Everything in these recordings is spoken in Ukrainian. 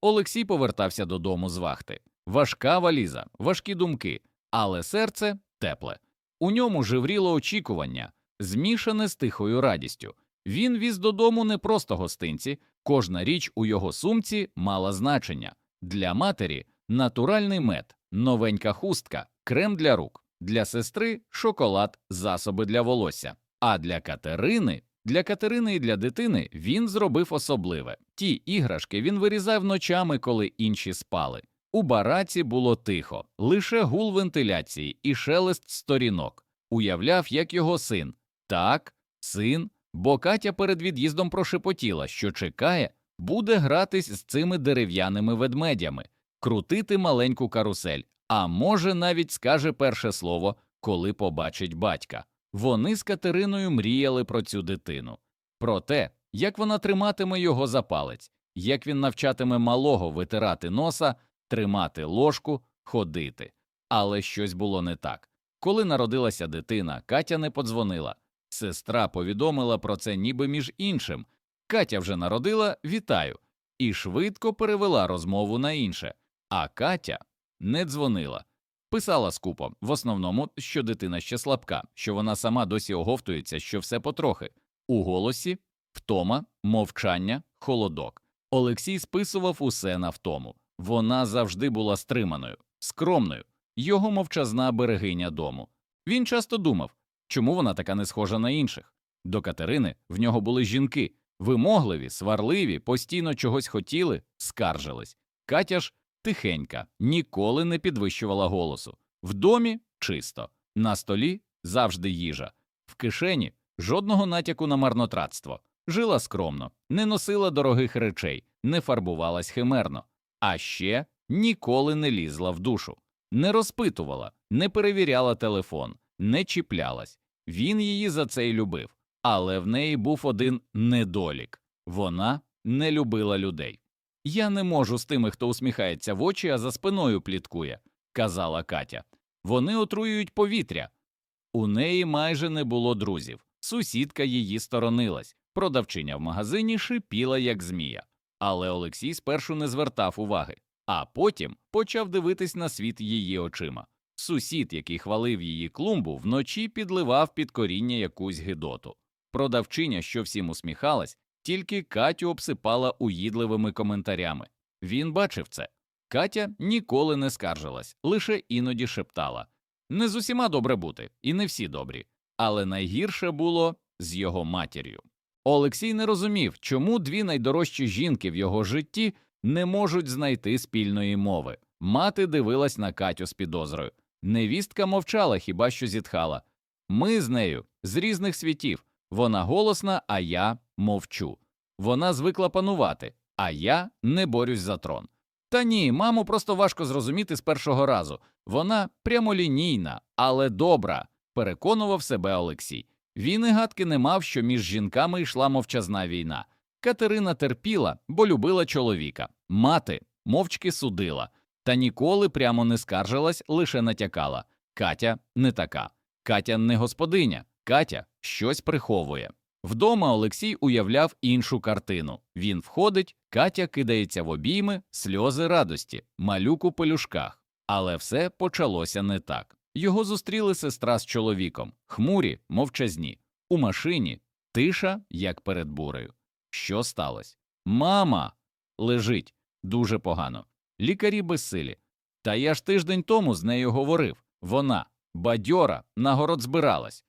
Олексій повертався додому з вахти. Важка валіза, важкі думки, але серце тепле. У ньому живріло очікування, змішане з тихою радістю. Він віз додому не просто гостинці, кожна річ у його сумці мала значення. Для матері натуральний мед, новенька хустка, крем для рук, для сестри шоколад, засоби для волосся. А для Катерини, для Катерини і для дитини він зробив особливе. Ті іграшки він вирізав ночами, коли інші спали. У бараці було тихо, лише гул вентиляції і шелест сторінок. Уявляв, як його син. Так, син, бо Катя перед від'їздом прошепотіла, що чекає, буде гратись з цими дерев'яними ведмедями, крутити маленьку карусель, а може навіть скаже перше слово, коли побачить батька. Вони з Катериною мріяли про цю дитину, про те, як вона триматиме його за палець, як він навчатиме малого витирати носа, тримати ложку, ходити. Але щось було не так. Коли народилася дитина, Катя не подзвонила. Сестра повідомила про це ніби між іншим. Катя вже народила, вітаю, і швидко перевела розмову на інше. А Катя не дзвонила. Писала скупо, в основному, що дитина ще слабка, що вона сама досі оговтується, що все потрохи. У голосі втома, мовчання, холодок. Олексій списував усе на втому. Вона завжди була стриманою, скромною, його мовчазна берегиня дому. Він часто думав, чому вона така не схожа на інших. До Катерини в нього були жінки, вимогливі, сварливі, постійно чогось хотіли, скаржились. Катя ж тихенька, ніколи не підвищувала голосу. В домі чисто, на столі завжди їжа, в кишені жодного натяку на марнотратство. Жила скромно, не носила дорогих речей, не фарбувалась химерно, а ще ніколи не лізла в душу, не розпитувала, не перевіряла телефон, не чіплялась. Він її за це й любив, але в неї був один недолік вона не любила людей. Я не можу з тими, хто усміхається в очі, а за спиною пліткує, казала Катя. Вони отруюють повітря. У неї майже не було друзів. Сусідка її сторонилась, продавчиня в магазині шипіла, як змія. Але Олексій спершу не звертав уваги, а потім почав дивитись на світ її очима. Сусід, який хвалив її клумбу, вночі підливав під коріння якусь гидоту. Продавчиня, що всім усміхалась, тільки Катю обсипала уїдливими коментарями. Він бачив це. Катя ніколи не скаржилась, лише іноді шептала не з усіма добре бути, і не всі добрі. Але найгірше було з його матір'ю. Олексій не розумів, чому дві найдорожчі жінки в його житті не можуть знайти спільної мови. Мати дивилась на Катю з підозрою. Невістка мовчала, хіба що зітхала. Ми з нею з різних світів. Вона голосна, а я мовчу. Вона звикла панувати, а я не борюсь за трон. Та ні, маму просто важко зрозуміти з першого разу. Вона прямолінійна, але добра, переконував себе Олексій. Він і гадки не мав, що між жінками йшла мовчазна війна. Катерина терпіла, бо любила чоловіка. Мати мовчки судила, та ніколи прямо не скаржилась, лише натякала. Катя не така. Катя не господиня, Катя щось приховує. Вдома Олексій уявляв іншу картину. Він входить, Катя кидається в обійми, сльози радості, малюк у пелюшках. Але все почалося не так. Його зустріли сестра з чоловіком, хмурі, мовчазні. У машині тиша, як перед бурею. Що сталося? Мама лежить дуже погано. Лікарі безсилі. Та я ж тиждень тому з нею говорив. Вона бадьора, на город збиралась.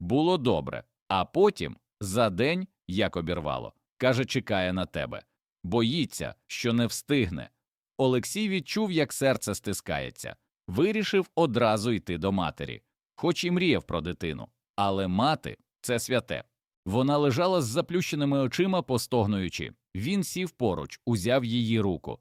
Було добре, а потім за день як обірвало. Каже, чекає на тебе. Боїться, що не встигне. Олексій відчув, як серце стискається, вирішив одразу йти до матері, хоч і мріяв про дитину. Але мати це святе. Вона лежала з заплющеними очима, постогнуючи. Він сів поруч, узяв її руку.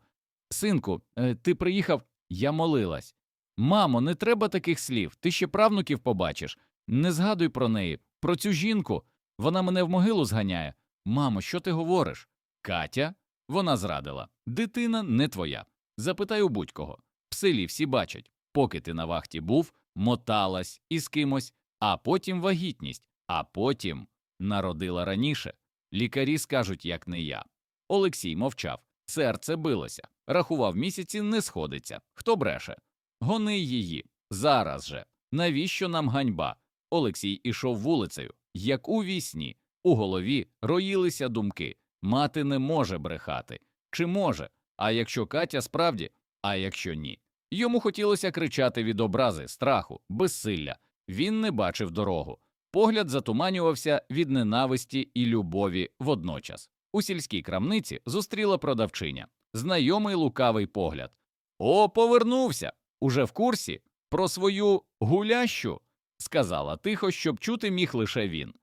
Синку, е, ти приїхав, я молилась. Мамо, не треба таких слів. Ти ще правнуків побачиш. Не згадуй про неї, про цю жінку. Вона мене в могилу зганяє. Мамо, що ти говориш? Катя? Вона зрадила. Дитина не твоя. Запитай у будь-кого. В селі всі бачать, поки ти на вахті був, моталась із кимось, а потім вагітність, а потім народила раніше. Лікарі скажуть, як не я. Олексій мовчав. Серце билося, рахував місяці, не сходиться. Хто бреше? Гони її. Зараз же. Навіщо нам ганьба? Олексій ішов вулицею, як у вісні. У голові роїлися думки. Мати не може брехати. Чи може? А якщо Катя справді, а якщо ні? Йому хотілося кричати від образи, страху, безсилля. Він не бачив дорогу. Погляд затуманювався від ненависті і любові водночас. У сільській крамниці зустріла продавчиня. Знайомий лукавий погляд. О, повернувся! Уже в курсі про свою гулящу, сказала тихо, щоб чути міг лише він.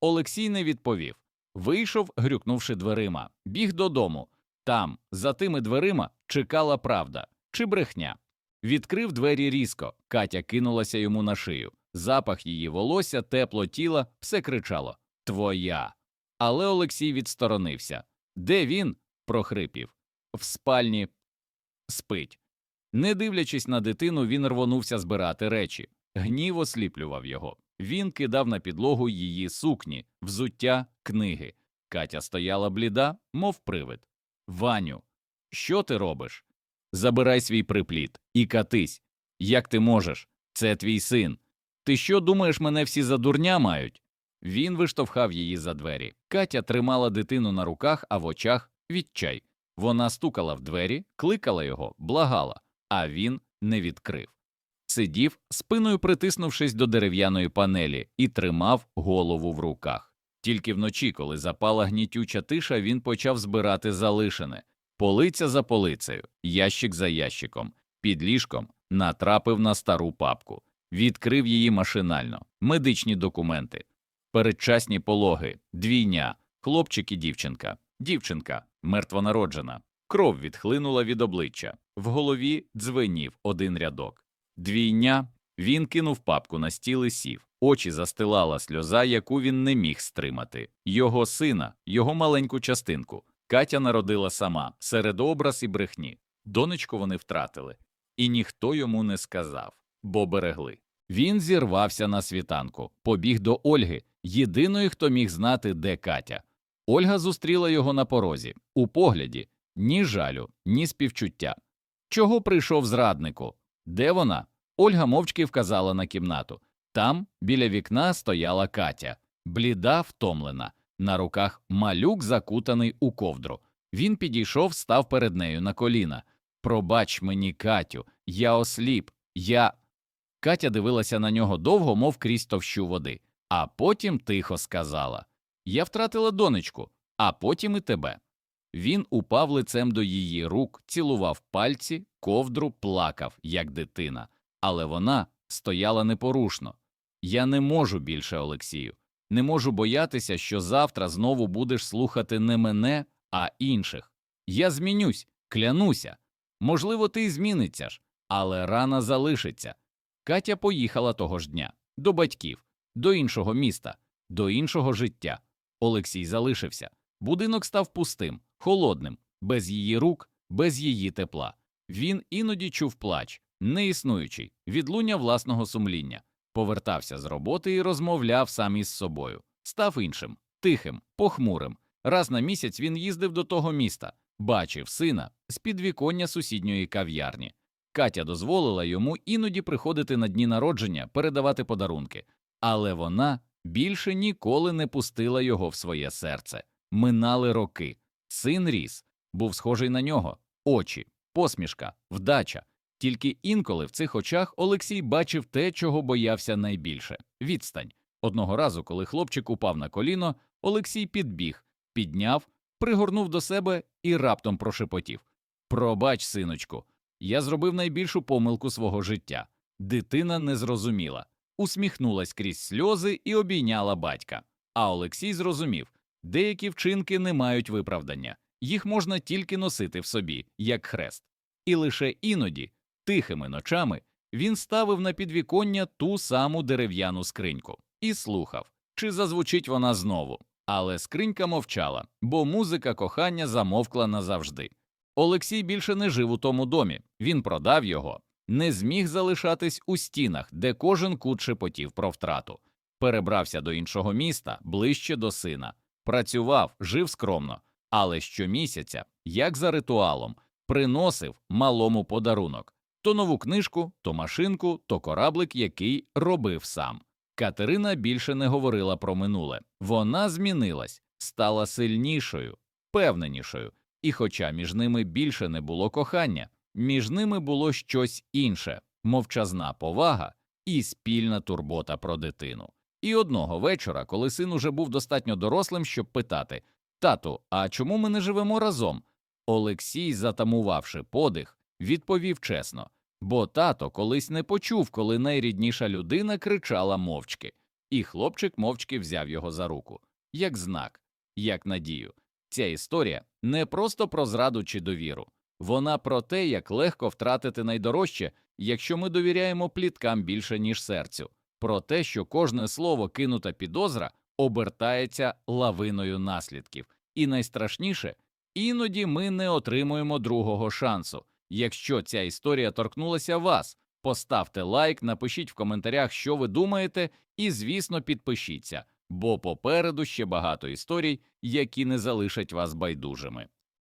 Олексій не відповів. Вийшов, грюкнувши дверима, біг додому. Там, за тими дверима, чекала правда чи брехня. Відкрив двері різко, Катя кинулася йому на шию. Запах її волосся, тепло тіла, все кричало Твоя. Але Олексій відсторонився. Де він? прохрипів. В спальні спить. Не дивлячись на дитину, він рвонувся збирати речі. Гнів осліплював його. Він кидав на підлогу її сукні, взуття, книги. Катя стояла бліда, мов привид. Ваню, що ти робиш? Забирай свій припліт і катись. Як ти можеш? Це твій син. Ти що думаєш, мене всі за дурня мають? Він виштовхав її за двері. Катя тримала дитину на руках, а в очах відчай. Вона стукала в двері, кликала його, благала, а він не відкрив. Сидів, спиною притиснувшись до дерев'яної панелі, і тримав голову в руках. Тільки вночі, коли запала гнітюча тиша, він почав збирати залишене. Полиця за полицею, ящик за ящиком, під ліжком натрапив на стару папку, відкрив її машинально, медичні документи, передчасні пологи, двійня, хлопчик і дівчинка, дівчинка, мертвонароджена. Кров відхлинула від обличчя, в голові дзвенів один рядок. Двійня він кинув папку на стіл і сів, очі застилала сльоза, яку він не міг стримати. Його сина, його маленьку частинку. Катя народила сама, серед образ і брехні. Донечку вони втратили, і ніхто йому не сказав, бо берегли. Він зірвався на світанку, побіг до Ольги, єдиної, хто міг знати, де Катя. Ольга зустріла його на порозі, у погляді ні жалю, ні співчуття. Чого прийшов зраднику? Де вона? Ольга мовчки вказала на кімнату. Там, біля вікна, стояла Катя, бліда, втомлена, на руках малюк закутаний у ковдру. Він підійшов, став перед нею на коліна. Пробач мені, Катю, я осліп, я. Катя дивилася на нього довго, мов крізь товщу води, а потім тихо сказала Я втратила донечку, а потім і тебе. Він упав лицем до її рук, цілував пальці, ковдру, плакав, як дитина, але вона стояла непорушно. Я не можу більше, Олексію, не можу боятися, що завтра знову будеш слухати не мене, а інших. Я змінюсь, клянуся. Можливо, ти зміниться ж, але рана залишиться. Катя поїхала того ж дня до батьків, до іншого міста, до іншого життя. Олексій залишився. Будинок став пустим, холодним, без її рук, без її тепла. Він іноді чув плач, неіснуючий, відлуння власного сумління, повертався з роботи і розмовляв сам із собою. Став іншим, тихим, похмурим. Раз на місяць він їздив до того міста, бачив сина з підвіконня сусідньої кав'ярні. Катя дозволила йому іноді приходити на дні народження, передавати подарунки, але вона більше ніколи не пустила його в своє серце. Минали роки. Син ріс, був схожий на нього, очі, посмішка, вдача. Тільки інколи в цих очах Олексій бачив те, чого боявся найбільше відстань. Одного разу, коли хлопчик упав на коліно, Олексій підбіг, підняв, пригорнув до себе і раптом прошепотів Пробач, синочку, я зробив найбільшу помилку свого життя. Дитина не зрозуміла, усміхнулась крізь сльози і обійняла батька. А Олексій зрозумів деякі вчинки не мають виправдання, їх можна тільки носити в собі, як хрест. І лише іноді, тихими ночами, він ставив на підвіконня ту саму дерев'яну скриньку і слухав, чи зазвучить вона знову. Але скринька мовчала, бо музика кохання замовкла назавжди. Олексій більше не жив у тому домі, він продав його, не зміг залишатись у стінах, де кожен кут шепотів про втрату. Перебрався до іншого міста, ближче до сина. Працював, жив скромно, але щомісяця, як за ритуалом, приносив малому подарунок то нову книжку, то машинку, то кораблик, який робив сам. Катерина більше не говорила про минуле. Вона змінилась, стала сильнішою, впевненішою, і хоча між ними більше не було кохання, між ними було щось інше мовчазна повага і спільна турбота про дитину. І одного вечора, коли син уже був достатньо дорослим, щоб питати Тату, а чому ми не живемо разом? Олексій, затамувавши подих, відповів чесно бо тато колись не почув, коли найрідніша людина кричала мовчки, і хлопчик мовчки взяв його за руку, як знак, як надію. Ця історія не просто про зраду чи довіру, вона про те, як легко втратити найдорожче, якщо ми довіряємо пліткам більше, ніж серцю, про те, що кожне слово кинута підозра обертається лавиною наслідків, і найстрашніше іноді ми не отримуємо другого шансу. Якщо ця історія торкнулася вас, поставте лайк, напишіть в коментарях, що ви думаєте, і, звісно, підпишіться, бо попереду ще багато історій, які не залишать вас байдужими.